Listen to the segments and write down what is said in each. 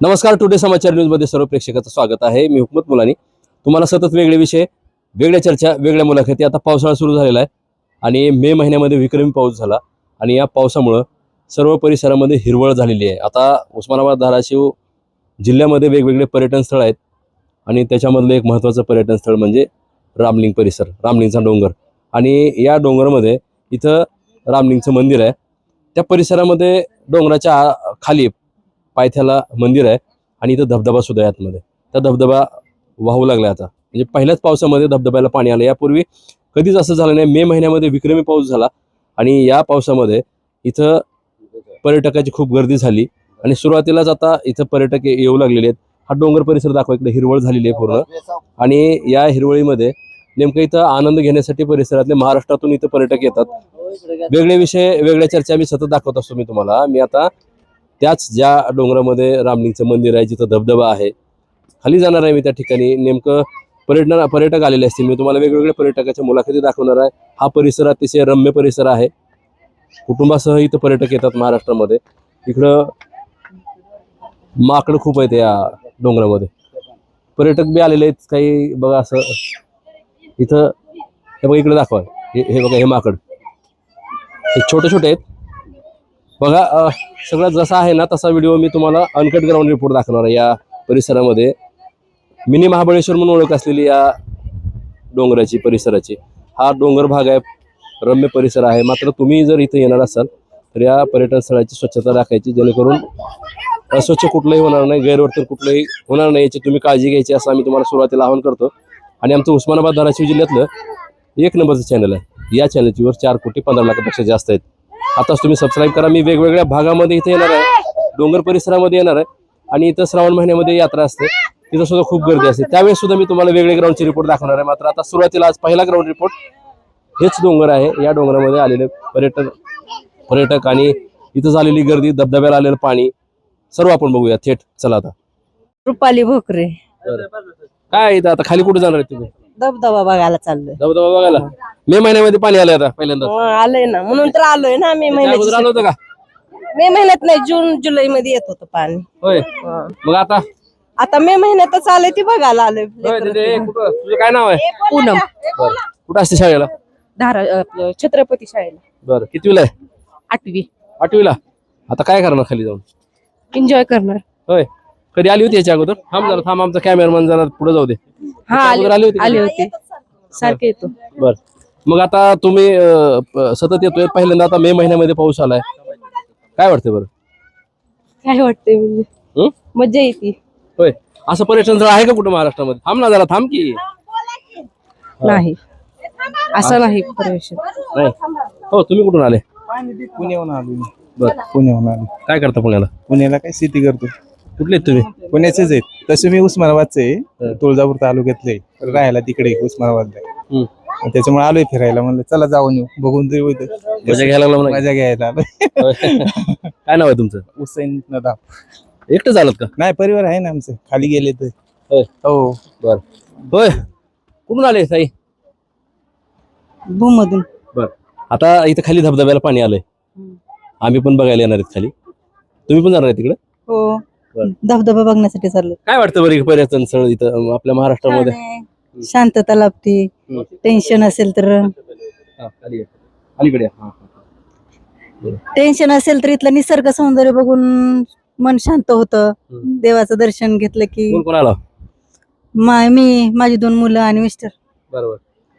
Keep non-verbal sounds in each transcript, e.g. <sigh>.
नमस्कार टुडे समाचार न्यूजमध्ये सर्व प्रेक्षकाचं स्वागत आहे. मी हुकमत मुलानी. तुम्हाला सतत वेगळे विषय वेगळ्या चर्चा वेगळ्या मुलाखती. आता पावसाळा सुरू झालेला आहे आणि मे महिन्यामध्ये विक्रमी पाऊस झाला आणि या पावसामुळं सर्व परिसरामध्ये हिरवळ झालेली आहे. आता उस्मानाबाद धाराशिव जिल्ह्यामध्ये वेगवेगळे पर्यटन स्थळ आहेत आणि त्याच्यामधलं एक महत्त्वाचं पर्यटन स्थळ म्हणजे रामलिंग परिसर रामलिंगचा डोंगर. आणि या डोंगरमध्ये इथं रामलिंगचं मंदिर आहे. त्या परिसरामध्ये डोंगराच्या खाली पायथ्याला मंदिर आहे आणि इथं धबधबा सुद्धा आहे आतमध्ये. त्या धबधबा वाहू लागला आता. म्हणजे पहिल्याच पावसामध्ये धबधब्याला पाणी आलं. यापूर्वी कधीच असं झालं नाही. मे महिन्यामध्ये विक्रमी पाऊस झाला आणि या पावसामध्ये इथं पर्यटकाची खूप गर्दी झाली आणि सुरुवातीलाच आता इथं पर्यटक येऊ लागलेले आहेत. हा डोंगर परिसर दाखवा. इकडे हिरवळ झालेली आहे पूर्ण. आणि या हिरवळीमध्ये नेमकं इथं आनंद घेण्यासाठी परिसरातले महाराष्ट्रातून इथं पर्यटक येतात. वेगळे विषय वेगळ्या चर्चा मी सतत दाखवत असतो मी तुम्हाला. मी आता त्याच ज्या डोंगरामध्ये रामलिंगचं मंदिर आहे जिथं धबधबा आहे. खाली जाणार आहे मी त्या ठिकाणी. नेमकं पर्यटन पर्यटक आलेले असतील. मी तुम्हाला वेगवेगळ्या पर्यटकाच्या मुलाखती दाखवणार आहे. हा परिसर अतिशय रम्य परिसर आहे. कुटुंबासह इथं पर्यटक येतात महाराष्ट्रामध्ये. इकडं माकडं खूप आहेत या डोंगरामध्ये. पर्यटक बी आलेले आहेत काही. बघा असं. इथं हे बघा इकडे दाखवा. हे हे बघा हे माकड. हे छोटे छोटे आहेत. बघा सगळं जसा आहे ना तसा व्हिडिओ मी तुम्हाला अनकट ग्राउंड रिपोर्ट दाखवणार आहे या परिसरामध्ये. मिनी महाबळेश्वर म्हणून ओळख असलेली या डोंगराची परिसराची. हा डोंगर भाग आहे रम्य परिसर आहे. मात्र तुम्ही जर इथं येणार असाल तर या पर्यटन स्थळाची स्वच्छता राखायची जेणेकरून अस्वच्छ कुठलंही होणार नाही गैरवर्तन कुठलंही होणार नाही याची तुम्ही काळजी घ्यायची असं आम्ही तुम्हाला सुरुवातीला आवाहन करतो. आणि आमचं उस्मानाबाद धाराशिव जिल्ह्यातलं एक नंबरचं चॅनल आहे. या चॅनलची वर चार कोटी पंधरा लाखापेक्षा जास्त आहेत. आताच तुम्ही सबस्क्राईब करा. मी वेगवेगळ्या भागामध्ये इथे येणार आहे. डोंगर परिसरामध्ये येणार आहे. आणि इथं श्रावण महिन्यामध्ये यात्रा असते. तिथं सुद्धा खूप गर्दी असते. त्यावेळेस सुद्धा मी तुम्हाला वेगळे ग्राउंडचे रिपोर्ट दाखवणार आहे. मात्र आता सुरुवातीला आज पहिला ग्राउंड रिपोर्ट हेच डोंगर आहे. या डोंगरामध्ये आलेले पर्यटन पर्यटक आणि इथं झालेली गर्दी धबधब्याला आलेलं पाणी सर्व आपण बघूया. थेट चला आता. रुपाली भोकरे. काय इथं आता खाली कुठे जाणार आहे तुम्ही? धबधबा बघायला चाललोय. धबधबा बघायला? मे महिन्यामध्ये पाणी आलंय आता पहिल्यांदा. हं, आलोय ना. म्हणून तर आलोय ना मे आलं महिन्यात होतं का? मे महिन्यात नाही जून जुलै मध्ये येत होतं पाणी. होय. मग आता? आता मे महिन्यातच आलोय ती बघायला आलोय. कुठं? तुझं काय नाव आहे? पूनम. बरं. कुठं असते शाळेला? धारा आपलं छत्रपती शाळेला. बरं. कितवीला आहे? आठवी. आठवीला? आता काय करणार खाली जाऊन? एन्जॉय करणार. होय. कधी आली होती याच्या अगोदर? थांब जरा थांब आमचा कॅमेरामॅन जरा पुढे जाऊ दे. हा अगोदर आली होती का? आली होती. सारखे येतो. बर. मग आता तुम्ही अं, प- सतत येतोय. पहिल्यांदा आता मे महिन्यामध्ये पाऊस आलाय. काय वाटतंय बरं? काय वाटतंय म्हणजे? हं? मज्जा येते. होय. असं पर्यटन स्थळ आहे का कुठं महाराष्ट्रामध्ये? थांब ना जरा थांब की. नाही. असं नाही प्रवेश. नाही. हो तुम्ही कुठून आले? पुण्याहून आलो मी. बर. पुण्याहून आलो. काय करता पुण्याला? पुण्याला काय शेती करतो. कुठले आहेत तुम्ही? पुण्याचेच आहेत. तसे मी उस्मानाबादचे आहे. तुळजापूर तालुक्यातले आहे. राहायला तिकडे उस्मानाबादला हं. आणि त्याच्यामुळे आलोय फिरायला. म्हणलं चला जाऊन येऊ. बघून तरी होईल. मजा घ्यायला लागला म्हणा मजा घ्यायला आलोय. <laughs> काय नाव आहे तुमचं? हुसेन नदाब. एकटं झालं का? नाही परिवार आहे ना आमचं. खाली गेले तर होय. हो. बर. होय. कुठून आले ताई भूमधून. बर. आता इथं खाली धबधब्याला पाणी आलंय. आम्ही पण बघायला येणार आहेत खाली. तुम्ही पण जाणार आहे तिकडे? हो. धबधबा बघण्यासाठी चाललो काय वाटतं बरं हे पर्यटन स्थळ इथं आपल्या महाराष्ट्रामध्ये? शांतता लाभते. टेन्शन असेल तर. हा, खाली. अलीकडे. हा, हा. टेन्शन असेल तर इथलं निसर्ग सौंदर्य बघून मन शांत होतं. देवाचं दर्शन घेतलं की कोण कोण आला? मा- मी माझी दोन मुलं आणि मिस्टर बरोबर.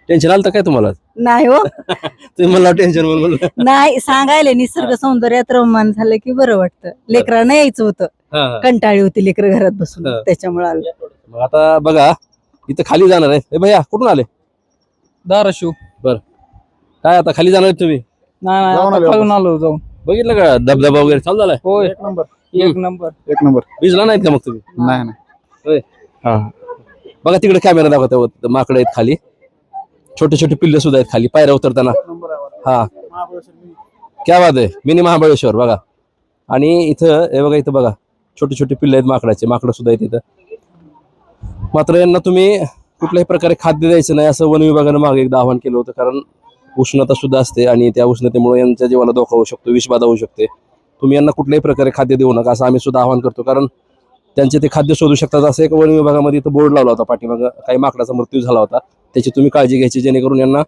टेन्शन आलं तर काय तुम्हाला? नाही हो. <laughs> तुम्ही मला टेन्शन म्हणून नाही सांगायला निसर्ग सौंदर्यात रममान झालं की बरं वाटतं. लेकरांना यायचं होतं. कंटाळी होती लेकर घरात बसून. त्याच्यामुळे आलं. मग आता बघा इथं खाली जाणार आहे. ए भैया कुठून आले? धाराशिव. बर. काय आता खाली जाणार तुम्ही? नाही नाही आलो जाऊन. बघितलं का? धबधबा वगैरे चालू झालाय? होय. एक नंबर. एक नंबर. एक नंबर. भिजला नाहीत का मग तुम्ही? नाही नाही. हा. बघा तिकडे कॅमेरा दाखवता माकडे आहेत खाली. छोटे छोटे पिल्ले सुद्धा आहेत खाली. पायऱ्या उतरताना. हा. क्या बात आहे. मिनी महाबळेश्वर बघा. आणि इथं हे बघा इथं बघा. छोटे छोटे पिल्ले आहेत माकडाचे. माकडं सुद्धा आहेत इथं. मात्र यांना तुम्ही कुठल्याही प्रकारे खाद्य द्यायचं नाही असं वन विभागानं मागे एकदा आवाहन केलं होतं. कारण उष्णता सुद्धा असते आणि त्या उष्णतेमुळे यांच्या जीवाला धोका होऊ शकतो विषबाधा होऊ शकते. तुम्ही यांना कुठल्याही प्रकारे खाद्य देऊ नका असं आम्ही सुद्धा आवाहन करतो. कारण त्यांचे ते खाद्य शोधू शकतात असं एक वन विभागामध्ये इथं बोर्ड लावला होता पाठीमागं. काही माकडाचा मृत्यू झाला होता. त्याची तुम्ही काळजी घ्यायची जेणेकरून यांना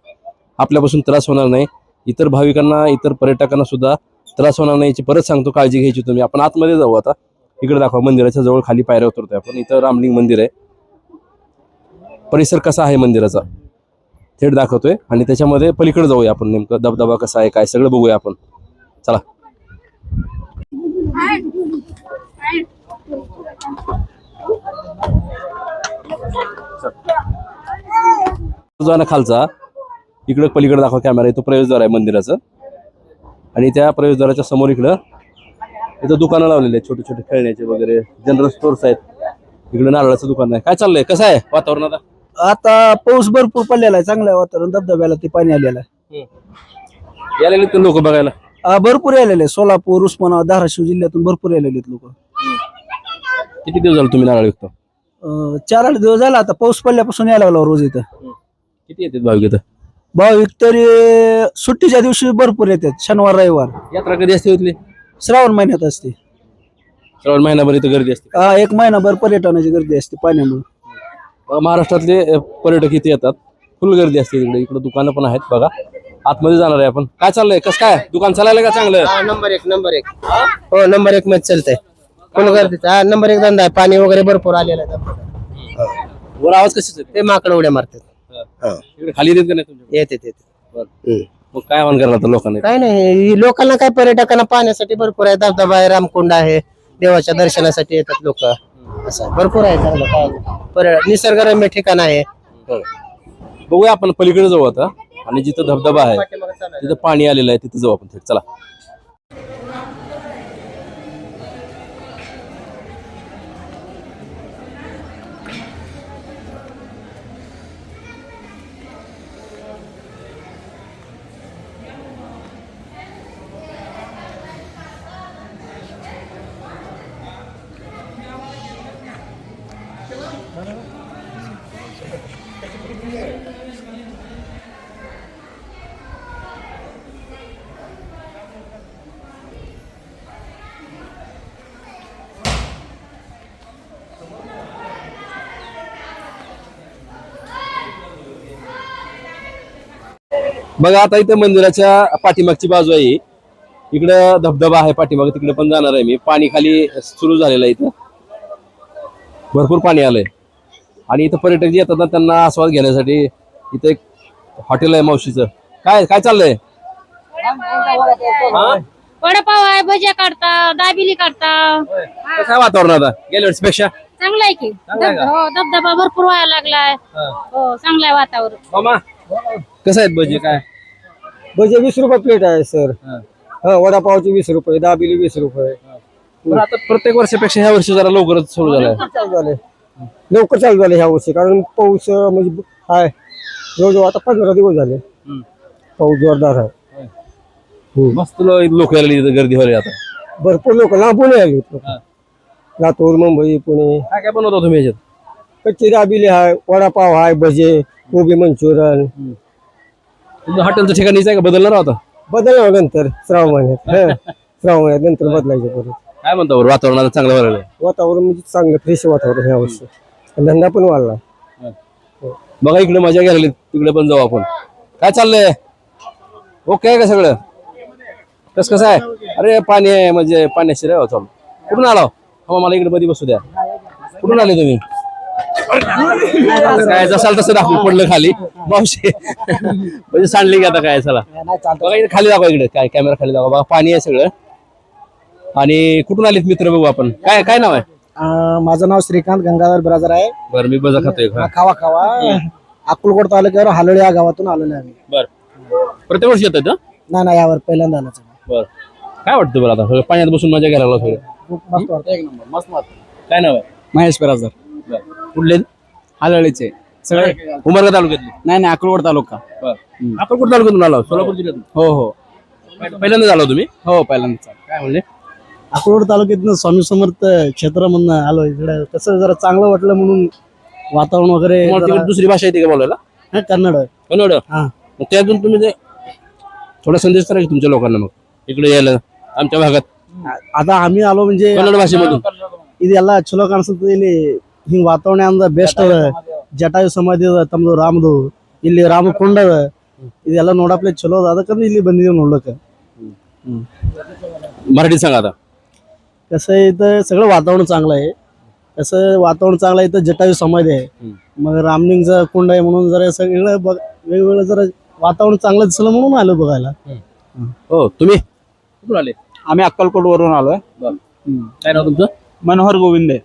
आपल्यापासून त्रास होणार नाही. इतर भाविकांना इतर पर्यटकांना सुद्धा त्रास होणार नाही याची परत सांगतो काळजी घ्यायची तुम्ही. आपण आतमध्ये जाऊ आता. इकडे दाखवा मंदिराच्या जवळ खाली पायऱ्या उतरतोय आपण. इथं रामलिंग मंदिर आहे. परिसर कसा आहे मंदिराचा? थेट दाखवतोय. आणि त्याच्यामध्ये पलीकडे जाऊया आपण नेमकं. धबधबा कसा आहे काय सगळं बघूया आपण. चला. जो ना खालचा. इकडं पलीकडे दाखवा कॅमेरा. तो प्रवेशद्वार आहे मंदिराचं. आणि त्या प्रवेशद्वाराच्या समोर इकडं इथं दुकानं लावलेली आहेत छोटे छोटे खेळण्याचे वगैरे. जनरल स्टोर्स आहेत. इकडं नारळाचं दुकान आहे. काय चाललंय? कसं आहे वातावरण आता? आता पाऊस भरपूर पडलेला आहे. चांगलं आहे वातावरण. धबधब्याला ते पाणी आलेलं आहे. यायला लागलेत लोक बघायला? भरपूर आलेले आहे. सोलापूर उस्मानाबाद धाराशिव जिल्ह्यातून भरपूर आलेले आहेत लोक. किती दिवस झाले तुम्ही नारळ विकतो? चार आठ दिवस झाला. आता पाऊस पडल्यापासून यायला लागला रोज इथं. किती येतात भाविक इथं? भाविक तरी सुट्टीच्या दिवशी भरपूर येतात. शनिवार रविवार. यात्रा कधी असते इथली? श्रावण महिन्यात असते. श्रावण महिनाभर इथं गर्दी असते. आ, एक महिनाभर पर्यटनाची गर्दी असते पाण्यामुळे. महाराष्ट्रातले अं, पर्यटक इथे येतात. फुल गर्दी असते इकडे इकडे दुकानं पण आहेत बघा. आतमध्ये जाणार आहे आपण. काय चाललंय? कसं काय? दुकान चालायला का चांगलं? हा नंबर एक नंबर एक. हो नंबर एक मध्ये चालतंय. फुल गर्दीचं हा नंबर एक धंदा आहे. पाणी वगैरे भरपूर आलेलं आहे. वर आवाज कशाच ते माकडं उड्या मारतात. हा. इकडे खाली येतात का नाही तुमच्या येते येते बरं. मग काय आव्हान करणार आता लोकांना? काय नाही ही लोकांना काय पर्यटकांना पाहण्यासाठी भरपूर आहे. धबधबा आहे रामकुंड आहे देवाच्या दर्शनासाठी येतात लोक. असं भरपूर आहे चांगलं पर्य निसर्गरम्य ठिकाण आहे. बघूया आपण पलीकडे जाऊ आता. आणि जिथं धबधबा आहे तिथं पाणी आलेलं आहे तिथं जाऊ आपण थेट. चला. बघा आता इथं मंदिराच्या पाठीमागची बाजू आहे. इकडं धबधबा आहे पाठीमाग तिकडे पण जाणार आहे मी. पाणी खाली सुरू झालेलं आहे इथं. भरपूर पाणी आलंय. आणि इथं पर्यटक जे येतात ना त्यांना आस्वाद घेण्यासाठी इथं एक हॉटेल आहे मावशीचं. काय काय चाललंय? हा? वडापाव आहे भज्या काढता दाबिली काढता. कसं आहे वातावरण आता? गेल्या वर्षीपेक्षा? चांगलं आहे की. चांगलं आहे का? धब- हो धबधबा भरपूर व्हायला लागलाय. हो चांगलं आहे वातावरण. मामा कसं आहेत भजी काय? भजे वीस रुपये प्लेट आहे सर हा. हा वडापावचे वीस रुपये दाबिली वीस रुपये. आता प्रत्येक वर्षापेक्षा ह्या वर्षी जरा लवकरच सुरू झालाय. चालू झाले लवकर चालू झाले ह्या वर्षी कारण पाऊस अं, म्हणजे हाय. जवळजवळ आता पंधरा दिवस झाले. पाऊस जोरदार आहे. मस्त लोक यायला इथं गर्दी व्हायला आता. भरपूर लोक लांबून आले लोक लातूर मुंबई पुणे. काय काय बनवता तुम्ही ह्याच्यात कच्ची दाबिली आहे वडापाव आहे भजे कोबी मंचुरियन. तुमचं हॉटेलचं ठिकाणीच आहे का? बदलणार आता? बदलणार नंतर श्रावण महिन्यात. <laughs> हं. श्रावण महिन्यात नंतर बदलायचे परत. काय म्हणता बरं वातावरण आता चांगलं लागलंय. वातावरण म्हणजे चांगलं फ्रेश वातावरण ह्या वर्षी धंदा पण वाढला. बघा इकडे मजा घ्यायला तिकडे पण जाऊ आपण. काय चाललंय? ओके आहे का सगळं? कस कसं आहे? अरे पाणी आहे म्हणजे पाण्याशी रे चालू. कुठून आलो हो? मला इकडे मध्ये बसू द्या. कुठून आले तुम्ही? काय जसाल तसं दाखवून पडलं खाली. मावशी. म्हणजे सांडली की आता काय चला. बघा इकडे खाली दाखवा इकडे. काय कॅमेरा खाली दाखवा. बघा पाणी आहे सगळं. आणि कुठून आलेत मित्र बघू आपण? काय काय नाव आहे? अं, माझं नाव श्रीकांत गंगाधर बिराजर आहे. बरं मी बजा खातोय हा. खावा खावा. अक्कलकोट तालुक्यावर हालोळी या गावातून आलेलो आहे आम्ही. बरं. प्रत्येक वर्षी येतात ना नाही नाही यावर पहिल्यांदा आलाच आहे. बर. काय वाटतं बरं आता? सगळं पाण्यात बसून मजा घ्यायला लागलो सगळं. खूप मस्त वाटतं. एक नंबर मस्त वाटतं. काय नाव आहे? महेश पेराजर कुठले हालळीचे सगळे उमरगा तालुक्यातले नाही नाही अक्रोड तालुका आपण कुठं तालुक्यातून आलो सोलापूर जिल्ह्यातून हो हो पहिल्यांदा झालो तुम्ही हो पहिल्यांदा काय म्हणजे अक्रोड तालुक्यातनं स्वामी समर्थ क्षेत्रामधनं आलो इकडे कसं जरा चांगलं वाटलं म्हणून वातावरण वगैरे तुम्हाला जरा- तिकडे दुसरी भाषा येते का बोलायला हा, कन्नड आहे. कन्नड हा. मग त्यातून तुम्ही ते थोडा संदेश करा की तुमच्या लोकांना मग इकडे यायला आमच्या भागात आता आम्ही आलो म्हणजे कन्नड भाषेमधून ಇದೆಲ್ಲ ಚಲೋ ಕಾಣಿಸುತ್ತೆ ಇಲ್ಲಿ ಹಿಂಗ್ ವಾತಾವರಣ ಅಂದ ಬೆಸ್ಟ್ ಅದ ಜಟಾಯು ಸಮಾಧಿ ಅದ ತಮ್ದು ರಾಮದು ಇಲ್ಲಿ ರಾಮಕುಂಡ ಅದ ಇದೆಲ್ಲ ನೋಡಪ್ಲೆ ಚಲೋ ಅದ ಅದಕ್ಕಂದ್ರೆ ಇಲ್ಲಿ ಬಂದಿದ್ದೀವಿ ನೋಡ್ಲಕ್ಕ मराठी सांगा आता कसं आहे इथं सगळं वातावरण चांगलं आहे कसं वातावरण चांगलं आहे इथं जटायू समाधी आहे मग रामलिंगचा कुंड आहे म्हणून जरा सगळं बघ वेगवेगळं जरा वातावरण चांगलं दिसलं म्हणून आलो बघायला हो तुम्ही कुठून आले आम्ही अक्कलकोट वरून आलोय काय नाव तुमचं मनोहर गोविंदे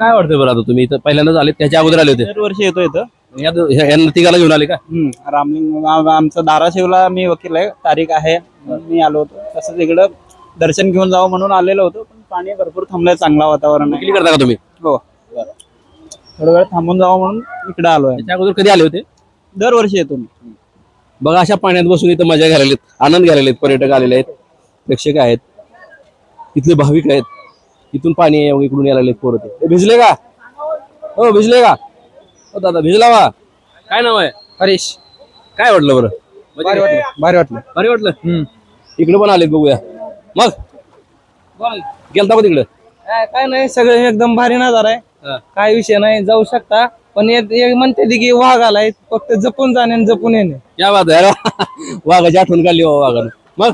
काय वाटतं बरं आता तुम्ही? इथं पहिल्यांदाच आले त्याच्या अगोदर आले होते. दरवर्षी येतो इथं. या- यांना तिघाला घेऊन आले का? हम्म, रामलिंग आम- आमचं धाराशिवला मी वकील आहे. तारीख आहे. म्हणून मी आलो होतो. तसंच इकडं दर्शन घेऊन जावं म्हणून आलेलो होतो. पण पाणी भरपूर थांबलंय चांगला वातावरण आहे. वकिली करता का तुम्ही? हो. थोडा वेळ थांबून जावं म्हणून इकडे आलोय त्याच्या अगोदर कधी आले होते? दरवर्षी येतो मी. बघा अशा पाण्यात बसून इथं मजा आहेत आनंद आहेत पर्यटक आलेले आहेत. प्रेक्षक आहेत. इथले भाविक आहेत. इथून पाणी आहे, इकडून यायला लागलेत पोरं ते. भिजले का? हो भिजले का? हो दादा भिजला वा काय नाव आहे? हरीश. काय वाटलं बरं? भारी वाटली? भारी वाटलं. भारी वाटलं. इकडे पण आलेत बघूया. मग? गेलता का तिकडे? काय नाही सगळं एकदम भारी नजारा हा. आहे काय विषय नाही जाऊ शकता. पण एक एक म्हणते ती की वाघ आलाय फक्त जपून जाणे आणि जपून येणे. क्या बात आहे अरे वाघाची आठवण काढली हो वाघानं. मग?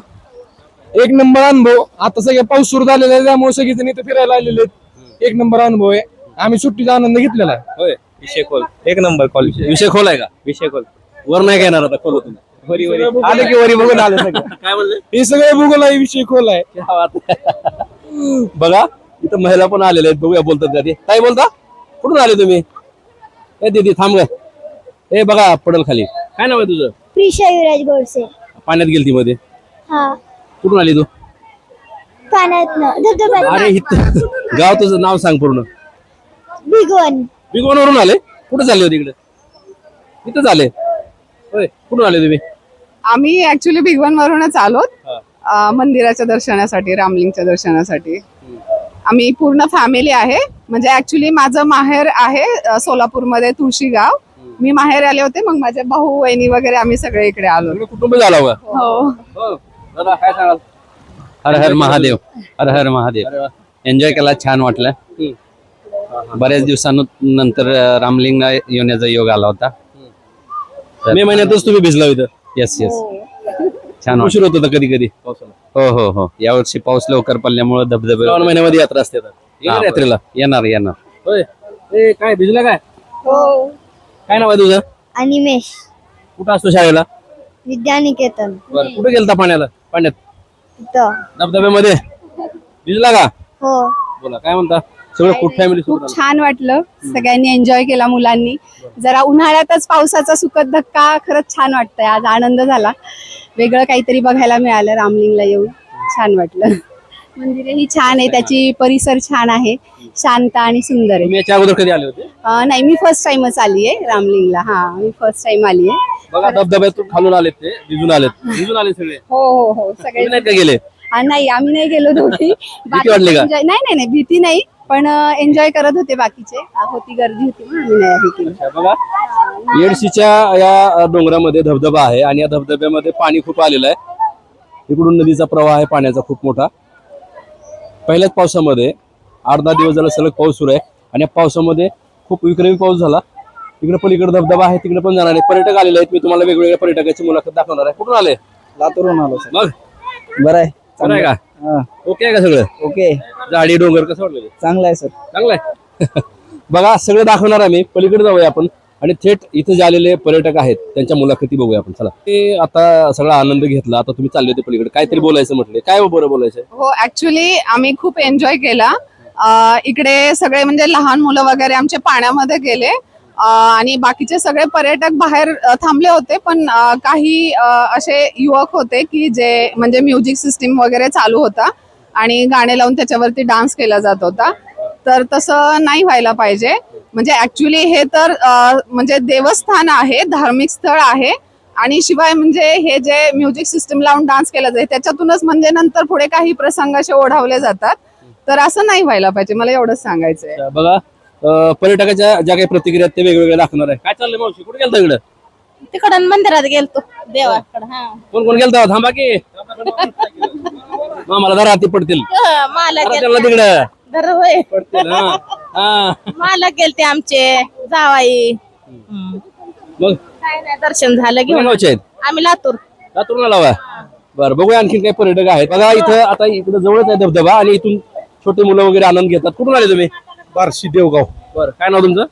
एक नंबर अनुभव. आता सगळे पाऊस सुरू झालेला आहे त्यामुळे सगळे जण इथे फिरायला आलेले आहेत. एक नंबर अनुभव आहे. आम्ही सुट्टीचा आनंद घेतलेला आहे. होय. विषय खोल. एक नंबर कॉल विषय खोल आहे का? विषय खोल. वर नाही घेणार आता खोल तुम्ही वरी वरी. आले की वरी बघून आलं सगळं. <laughs> काय म्हणले? हे सगळे भूगोल आहे विषय खोल आहे. क्या बात आहे. बघा इथं महिला पण आलेल्या आहेत बघूया बोलतात का ते. काय बोलता? कुठून आले तुम्ही? ए दीदी थांब ए बघा पडल खाली. काय नाव आहे तुझं? प्रिशा युवराज गोडसे. पाण्यात गेलती मध्ये. हा. कुठून आली तू? अरे इथं. गाव तुझं नाव सांग पूर्ण. भिगवण. वरून आले? कुठे चालले होते इकडे? इथंच आले होय कुठून आले तुम्ही? आम्ही ऍक्च्युली भिगवण वरूनच आलोत अं, मंदिराच्या दर्शनासाठी रामलिंगच्या दर्शनासाठी. आम्ही पूर्ण फॅमिली आहे. म्हणजे ऍक्च्युली माझं माहेर आहे अं, सोलापूरमध्ये तुळशीगाव मी माहेर आले होते मग माझे भाऊ वहिनी वगैरे आम्ही सगळे इकडे आलो. सगळं कुटुंब झाला हो. हो. दादा काय सांगाल? हर हर महादेव हर हर महादेव. एन्जॉय केला छान वाटलं. बऱ्याच दिवसानंतर अं, रामलिंग येण्याचा योग आला होता. मे महिन्यातच तुम्ही भिजला इथं? येस येस छान उशीर होत होता कधी कधी. वाटलं हो हो हो. यावर्षी पाऊस लवकर पडल्यामुळे धबधबे महिन्यामध्ये यात्रा असते आता. हा, यात्रेला? येणार येणार. होय. ए काय भिजला काय? हो. काय नाव आहे तुझं? अनिमेश. कुठं असतो शाळेला? विद्यानिकेतन. बरं कुठे गेलता पाण्याला? पाण्यात? तिथं धबधब्यामध्ये? भिजला का? हो. बोला काय म्हणता? सगळं खूप फॅमिली खूप छान वाटलं. सगळ्यांनी एन्जॉय केला मुलांनी. जरा उन्हाळ्यातच पावसाचा सुखद धक्का खरंच छान वाटतंय. आज आनंद झाला. वेगळं काहीतरी बघायला मिळालं रामलिंगला येऊन. छान वाटलं. मंदिरही छान आहे. त्याची परिसर छान आहे. शांत आणि सुंदर आहे तुम्ही याच्या अगोदर कधी आले होते? अं, नाही मी फर्स्ट टाइमच आली आहे रामलिंगला. हा मी फर्स्ट टाइम आली आहे बघा धबधब्यातून खालून आलेत ते भिजून आलेत. <laughs> भिजून आले सगळे. हो हो हो सगळे तुम्ही नाहीत का गेले? नाही आम्ही नाही गेलो दोघी. <laughs> बाकीचे वाटली का? enjoy- नाही नाही नाही भीती नाही पण एन्जॉय करत होते बाकीचे. होती गर्दी होती म्हणून आम्ही नाही हे केलं. अच्छा, बघा. येडशीच्या या अ, डोंगरामध्ये धबधबा आहे आणि या धबधब्यामध्ये पाणी खूप आलेलं आहे. इकडून नदीचा प्रवाह आहे पाण्याचा खूप मोठा. पहिल्याच पावसामध्ये आठ दहा दिवस झाला सलग पाऊस सुरू आहे. आणि या पावसामध्ये खूप विक्रमी पाऊस झाला. इकडे पलीकडे धबधबा आहे तिकडे पण जाणार आहे. पर्यटक आलेले आहेत. मी तुम्हाला वेगवेगळ्या पर्यटकाची मुलाखत दाखवणार आहे. कुठून आले? लातूरून आलो सर. मग? बरं आहे. बरं आहे का? हा. ओके आहे का सगळं? ओके. झाडी डोंगर कसं वाटलं चांगलं आहे सर. चांगलं आहे. <laughs> बघा सगळं दाखवणार आम्ही पलीकडे जाऊया आपण. आणि थेट इथं जे आलेले पर्यटक आहेत त्यांच्या मुलाखती बघूया आपण. चला. ते आता सगळा आनंद घेतला. आता तुम्ही चालले होते पलीकडे. काहीतरी बोलायचं म्हटले. काय हो बरं बोलायचं? हो ऍक्च्युली आम्ही खूप एन्जॉय केला. इकडे सगळे म्हणजे लहान मुलं वगैरे आमचे पाण्यामध्ये गेले. आणि बाकीचे सगळे पर्यटक बाहेर थांबले होते पण काही असे युवक होते की जे म्हणजे म्युझिक सिस्टीम वगैरे चालू होता आणि गाणे लावून त्याच्यावरती डान्स केला जात होता. तर तसं नाही व्हायला पाहिजे. म्हणजे ऍक्च्युली हे तर म्हणजे देवस्थान आहे धार्मिक स्थळ आहे आणि शिवाय म्हणजे हे जे म्युझिक सिस्टीम लावून डान्स केला जाईल त्याच्यातूनच म्हणजे नंतर पुढे काही प्रसंग असे ओढावले जातात. तर असं नाही व्हायला पाहिजे मला एवढंच सांगायचंय. अच्छा, बघा अं, पर्यटकाच्या ज्या काही प्रतिक्रिया आहेत ते वेगवेगळे दाखवणार आहे. काय चाललंय मावशी? कुठे गेलता इकडं? तिकडं मंदिरात गेलतो देवाकडं हा. कोण कोण गेलता थांबा की. मामाला जरा हाती पडतील. मला जरा त्यांना तिकडं. होय. पडतील हा. हा. मालक गेलते आमचे जावाई. मग? काय नाही दर्शन झालं कुठल्या घेऊन. गावचे आहेत? आम्ही लातूर. लातूरला लावा. बरं बघूया आणखीन काही पर्यटक आहेत. बघा इथं आता इकडे जवळच आहे धबधबा आणि इथून छोटे मुलं वगैरे आनंद घेतात. कुठून आले तुम्ही? बार्शी देवगाव. बरं. काय नाव तुमचं?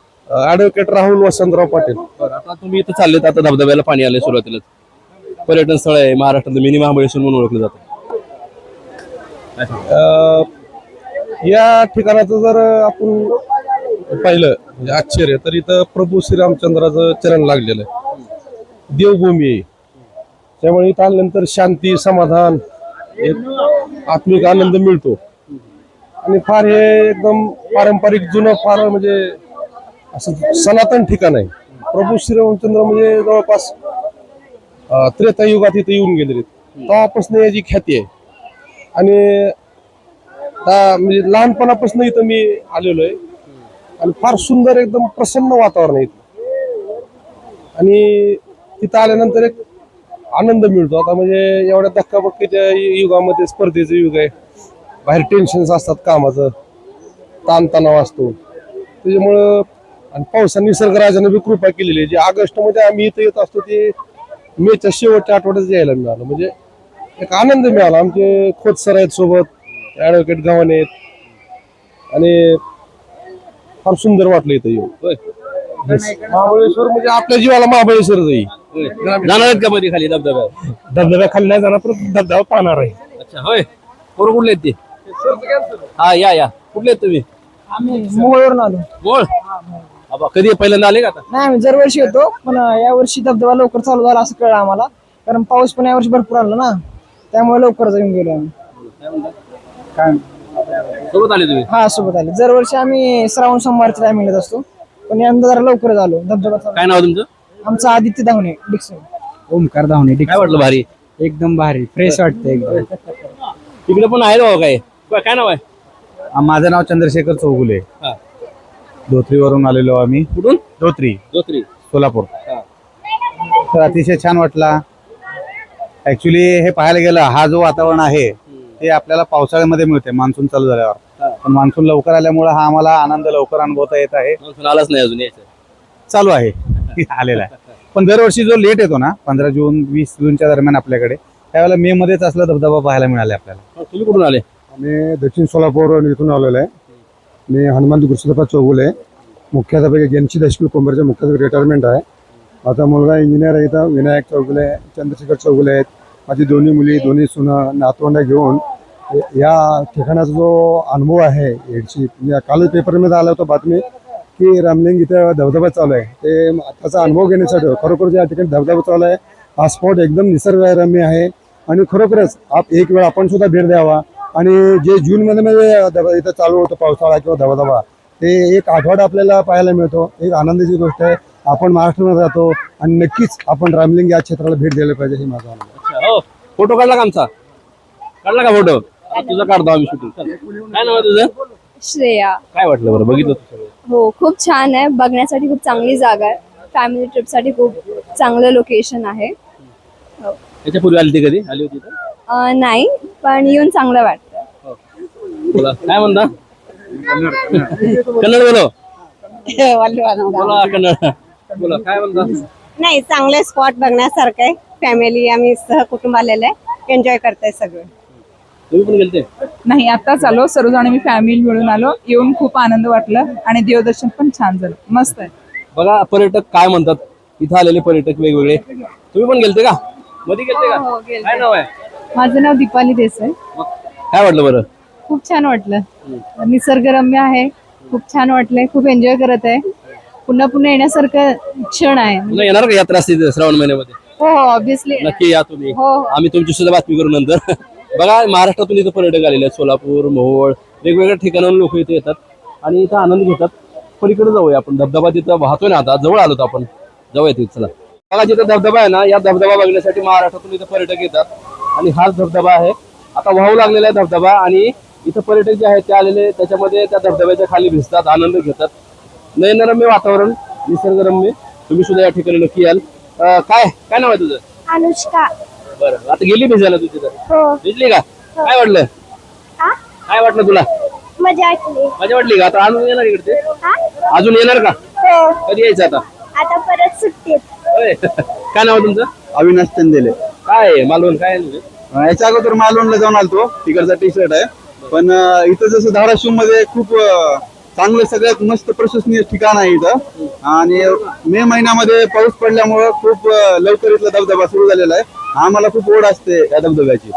ऍडव्होकेट राहुल वसंतराव पाटील. बरं. आता तुम्ही इथं चाललेत आता धबधब्याला पाणी आलंय सुरुवातीलाच. पर्यटन स्थळ आहे महाराष्ट्रातलं मिनी महाबळेश्वर म्हणून ओळखलं जातं. या ठिकाणाचं जर आपण पाहिलं म्हणजे आश्चर्य तर इथं प्रभू श्रीरामचंद्राचं चरण लागलेलं आहे. देवभूमी आहे. त्यामुळे इथं आल्यानंतर शांती समाधान एक आत्मिक आनंद मिळतो. आणि फार हे एकदम पारंपरिक जुनं फार म्हणजे असं सनातन ठिकाण आहे. प्रभू श्रीरामचंद्र म्हणजे जवळपास त्रेता युगात इथं येऊन गेलेले तेव्हापासून याची ख्याती आहे. आणि म्हणजे लहानपणापासून इथं मी आलेलो आहे. आणि फार सुंदर एकदम प्रसन्न वातावरण आहे इथं. आणि तिथं आल्यानंतर एक आनंद मिळतो. आता म्हणजे एवढ्या धक्काबक्कीच्या युगामध्ये स्पर्धेचं युग आहे. बाहेर टेन्शन्स असतात कामाचं ताणतणाव असतो. त्याच्यामुळं आणि पावसाने निसर्गराजाने बी कृपा केलेली आहे. जे ऑगस्टमध्ये आम्ही इथं येत असतो ते मेच्या शेवटच्या आठवड्यात यायला मिळालं. म्हणजे एक आनंद मिळाला. आमचे खोत सर आहेत सोबत ऍडव्होकेट गावाने आहेत. आणि फार सुंदर वाटलं इथं येऊन. महाबळेश्वर म्हणजे आपल्या जीवाला महाबळेश्वरच आहे. होय. जाणार आहेत का मध्ये खाली धबधब्यावर. धबधब्या खाली नाही जाणार परत धबधबा पाहणार आहे. अच्छा होय. पोरं कुठले ते? हा या या. कुठले आहेत तुम्ही? आम्ही मोहोळवरून आलो. आबा, कधी पहिल्यांदा आले का आता? नाही आम्ही दरवर्षी येतो पण या वर्षी धबधबा लवकर चालू झाला असं कळलं आम्हाला. कारण पाऊस पण यावर्षी भरपूर आला ना. त्यामुळे लवकर येऊन गेलो आम्ही. सोबत आले तुम्ही? हा सोबत आले. दरवर्षी आम्ही श्रावण सोमवारच्या टायमिंगला असतो. पण यंदा जरा लवकरच आलो धबधबा चालू. काय नाव तुमचं? आमचा आदित्य धावणे डिक्सन. ओमकार धावणे काय वाटलं भारी? एकदम भारी. फ्रेश वाटतं एकदम. तिकडे पण आहे काय काय- काय नाव आहे? माझं नाव चंद्रशेखर चौगुले. हा. धोत्रीवरून आलेलो आम्ही. कुठून? धोत्री. जोत्री सोलापूर. हा. तर अतिशय छान वाटला. ऍक्च्युली हे पाहायला गेलं हा जो वातावरण आहे ते आपल्याला पावसाळ्यामध्ये मिळते मान्सून चालू हा. झाल्यावर पण मान्सून लवकर आल्यामुळे हा आम्हाला आनंद लवकर अनुभवता येत आहे. मान्सून आलाच नाही अजून यायचं. चालू आहे. <laughs> आलेला आहे. पण दरवर्षी जो लेट येतो ना पंधरा जून वीस जूनच्या दरम्यान आपल्याकडे त्यावेळेला मे मध्येच असला धबधबा पाहायला मिळाला आपल्याला. तुम्ही कुठून आले? आम्ही दक्षिण सोलापूर इथून आलेलो आहे. मी हनुमान कृष्णप्रसाद चौगुले मुख्याध्यापक जयंती देशमुख कोंबरचे मुख्याध्यापक रिटायरमेंट आहे. माझा मुलगा इंजिनियर आहे इथं विनायक चौगुले चंद्रशेखर चौगुले आहेत. माझी दोन्ही मुली दोन्ही सुना नातवंड घेऊन या ठिकाणाचा जो अनुभव आहे एडची कालच पेपरमध्ये आला होता बातमी की रामलिंग इथं धबधबा चालू आहे. ते त्याचा अनुभव घेण्यासाठी खरोखर या ठिकाणी धबधबा चालू आहे. हा स्पॉट एकदम निसर्गरम्य आहे. आणि खरोखरच आप एक वेळ आपण सुद्धा भेट द्यावा. आणि जे जूनमध्ये मध्ये धब- इथं चालू होतं पावसाळा किंवा धबधबा ते एक आठवडा आपल्याला पाहायला मिळतो. एक आनंदाची गोष्ट आहे आपण महाराष्ट्रामध्ये राहतो आणि नक्कीच आपण रामलिंग या क्षेत्राला भेट द्यायला पाहिजे हे माझा. अच्छा, हो. फोटो काढला का आमचा? काढला का फोटो? तुझा काढतो आम्ही शूटिंग काय नाव आहे तुझं? श्रेया. काय वाटलं बरं? बघितलं हो खूप छान आहे. बघण्यासाठी खूप चांगली जागा आहे. फॅमिली ट्रिपसाठी खूप चांगलं लोकेशन आहे. त्याच्यापूर्वी आली ती कधी? आली होती नाही. पण येऊन चांगलं वाटतं. बोला. काय म्हणता? कन्नड बोलो. बोला कन्नड. बोला काय म्हणता? नाही चांगले स्पॉट बघण्यासारखं आहे. फॅमिली आम्ही सहकुटुंब आलेलं आहे. एन्जॉय करताय सगळं. तुम्ही पण गेलते? नाही आताच आलो सर्वजण मी फॅमिली मिळून आलो. येऊन खूप आनंद वाटलं आणि देवदर्शन पण छान झालं. मस्त आहे. बघा पर्यटक काय म्हणतात? इथं आलेले पर्यटक वेगवेगळे. तुम्ही पण गेलते का? मध्ये गेलते का? काय नाव आहे? माझं नाव दीपाली देसाई. काय वाटलं बरं? खूप छान वाटलं. निसर्गरम्य आहे. खूप छान वाटलंय. खूप एन्जॉय करत आहे. पुन्हा पुन्हा येण्यासारखं क्षण आहे. पुन्हा येणार का यात्रा असते श्रावण महिन्यामध्ये? हो ऑब्विसली नक्की या तुम्ही. हो हो. आम्ही तुमची सुद्धा बातमी करू नंतर. <laughs> बघा महाराष्ट्रातून इथं पर्यटक आलेले आहेत. सोलापूर मोहोळ वेगवेगळ्या ठिकाणाहून लोक इथे येतात आणि इथं आनंद घेतात. पलीकडे जाऊया आपण. धबधबा तिथं वाहतोय ना आता. जवळ आलो आपण. जाऊया तिथे चला. बघा जिथं धबधबा आहे ना या धबधबा बघण्यासाठी महाराष्ट्रातून इथं पर्यटक येतात. आणि हाच धबधबा आहे. आता वाहू लागलेला आहे धबधबा आणि इथं पर्यटक जे आहेत ते आलेले त्याच्यामध्ये त्या धबधब्याच्या खाली भिजतात आनंद घेतात. नयनरम्य वातावरण निसर्गरम्य. तुम्ही सुद्धा या ठिकाणी नक्की याल. काय? काय नाव आहे तुझं? अनुष्का. बरं. आता गेली भिजायला तू तिथं? हो. भिजली का? काय वाटलं? काय वाटलं तुला? मजा वाटली. मजा वाटली का? आता अजून येणार इकडे हा अजून येणार का? हो. कधी यायचं आता? आता परत सुट्टीत. होय. <laughs> काय नाव आहे तुमचं? अविनाश चंदेले काय आहे? मालवण काय आहे? याच्या अगोदर मालवणला जाऊन आलतो. तिकडचा टी शर्ट आहे. पण अं, इथं जसं धाराशिवमध्ये खूप अं, चांगलं सगळ्यात मस्त प्रशंसनीय ठिकाण आहे इथं. आणि मे महिन्यामध्ये पाऊस पडल्यामुळं खूप अं, लवकर इथला धबधबा सुरू झालेला आहे. आम्हाला खूप ओढ असते या धबधब्याची.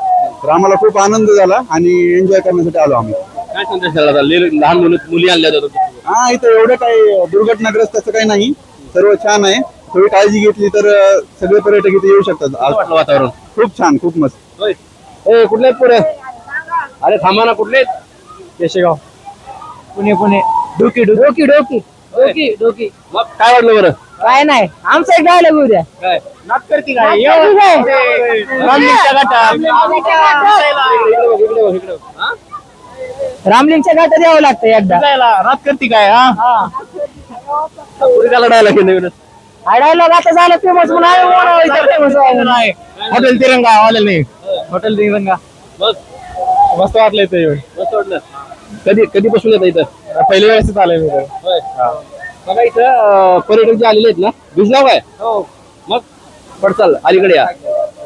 तर आम्हाला खूप आनंद झाला आणि एन्जॉय करण्यासाठी आलो आम्ही. काय संदेश द्याल आता? ले- लहान मुलं मुली आणल्या जातात हा इथं एवढं काही दुर्घटनाग्रस्त असं काही नाही. सर्व छान आहे. थोडी काळजी घेतली तर अं, सगळे पर्यटक इथे येऊ शकतात. वाटलं वातावरण? खूप छान खूप मस्त. होय. ए कुठले आहेत पोरे? अरे थांबा ना कुठले? केशेगाव. पुणे पुणे. डोकी डोकी. डोकी डोकी. डोकी मग काय वाटलं बरं? काय नाही. आमचा एक डायलॉग उद्या काय? करती काय? रामलिंगच्या घाटात. इकडे बघ, इकडे बघ, इकडे बघ. हा? रामलिंगच्या घाटात यावं लागतं एकदा. रात करती काय हा? काय लढायला की नवीनच हा डायलॉग आता झाला फेमस म्हणून इथं आहे. हॉटेल तिरंगा आलेलं नाही. हॉटेल तिरंगा. बस. मस्त वाटलं इथं येऊन. मस्त वाटलं. कधी कधीपासून येतं इथं? पहिल्या वेळेस आलोय मी इथं. होय. बघा इथं अं, पर्यटक जे आलेले आहेत ना भिजलाव काय? हो. मग? पडचाल अलीकडे या.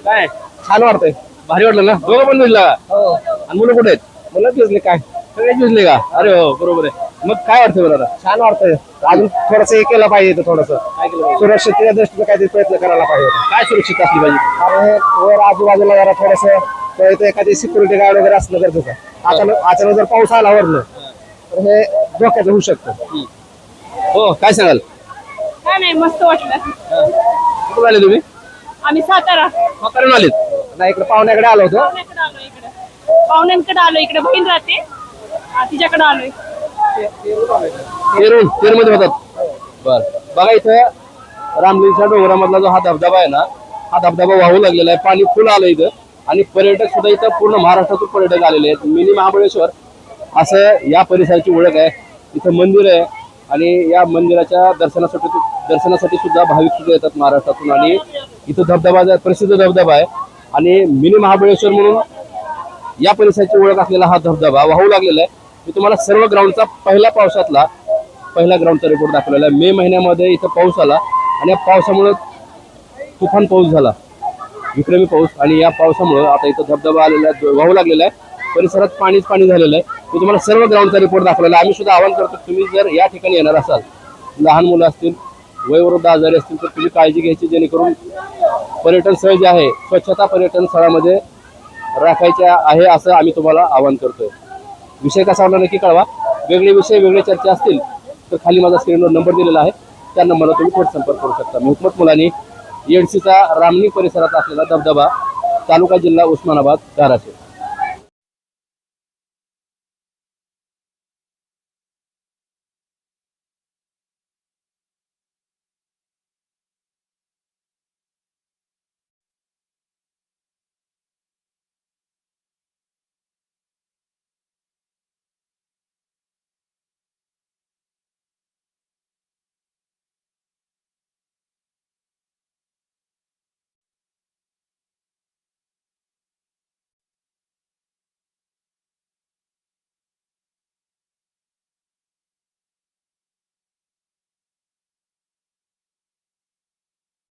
काय? छान वाटतंय. भारी वाटलं ना? दोघं पण भिजला हो. आणि मुलं कुठे आहेत? मला दिसले काय? सगळे का? अरे हो बरोबर आहे. मग काय वाटतं बरं आता? छान वाटतंय. अजून थोडस हे केलं पाहिजे इथं थोडस. काय केलं पाहिजे? दृष्टीने काहीतरी प्रयत्न करायला पाहिजे होता. काय सुरक्षित असली पाहिजे? अरे हे वर आजूबाजूला जरा थोडस इथं एखादी सिक्युरिटी गार्ड वगैरे असणं गरजेचं आहे. अचानक अचानक जर पाऊस आला वरनं तर हे धोक्याचं होऊ शकतं. हो काय सांगाल? काय नाही मस्त वाटलं. कुठून आले तुम्ही? आम्ही सातारा. म्हाताऱ्याहून आलेत? नाही इकडे पाहुण्याकडे आलो होतो. पाहुण्याकडे आलो इकडे. पाहुण्यांकडे आलो इकडे बहीण राहते. तिच्याकडे आलोय. तेरून तेरमध्ये होतात. बर. बघा इथं रामलिंगच्या डोंगरामधला जो हा धबधबा आहे ना हा धबधबा वाहू लागलेला आहे. पाणी फुल आलं इथं. आणि पर्यटक सुद्धा इथं पूर्ण महाराष्ट्रातून पर्यटक आलेले आहेत. मिनी महाबळेश्वर असं या परिसराची ओळख आहे. इथं मंदिर आहे. आणि या मंदिराच्या दर्शनासाठी दर्शनासाठी सुद्धा भाविक सुद्धा येतात महाराष्ट्रातून. आणि इथं धबधबा प्रसिद्ध धबधबा आहे. आणि मिनी महाबळेश्वर म्हणून या परिसराची ओळख असलेला हा धबधबा वाहू लागलेला आहे. मी तुम्हाला सर्व ग्राउंडचा पहिल्या पावसातला पहिला ग्राउंडचा रिपोर्ट दाखवलेला आहे. मे महिन्यामध्ये इथं पाऊस आला आणि या पावसामुळं तुफान पाऊस झाला. विक्रमी पाऊस आणि या पावसामुळं आता इथं धबधबा आलेला आहे वाहू लागलेला आहे. परिसरात पाणीच पाणी झालेलं आहे. मी तुम्हाला सर्व ग्राउंडचा रिपोर्ट दाखवलेला आहे. आम्ही सुद्धा आवाहन करतो तुम्ही जर या ठिकाणी येणार असाल लहान मुलं असतील वयोवृद्ध आजारी असतील तर तुम्ही काळजी घ्यायची जेणेकरून पर्यटन स्थळ जे आहे स्वच्छता पर्यटन स्थळामध्ये राखायच्या आहे असं आम्ही तुम्हाला आवाहन करतोय. विषय कसा होणार नक्की कळवा. वेगळे विषय वेगळे चर्चा असतील तर खाली माझा स्क्रीनवर नंबर दिलेला आहे. त्या नंबरला तुम्ही थेट संपर्क करू शकता. मोहम्मद हुकमत मुलांनी येडशीचा रामनी परिसरात असलेला धबधबा तालुका जिल्हा उस्मानाबाद धाराशिव.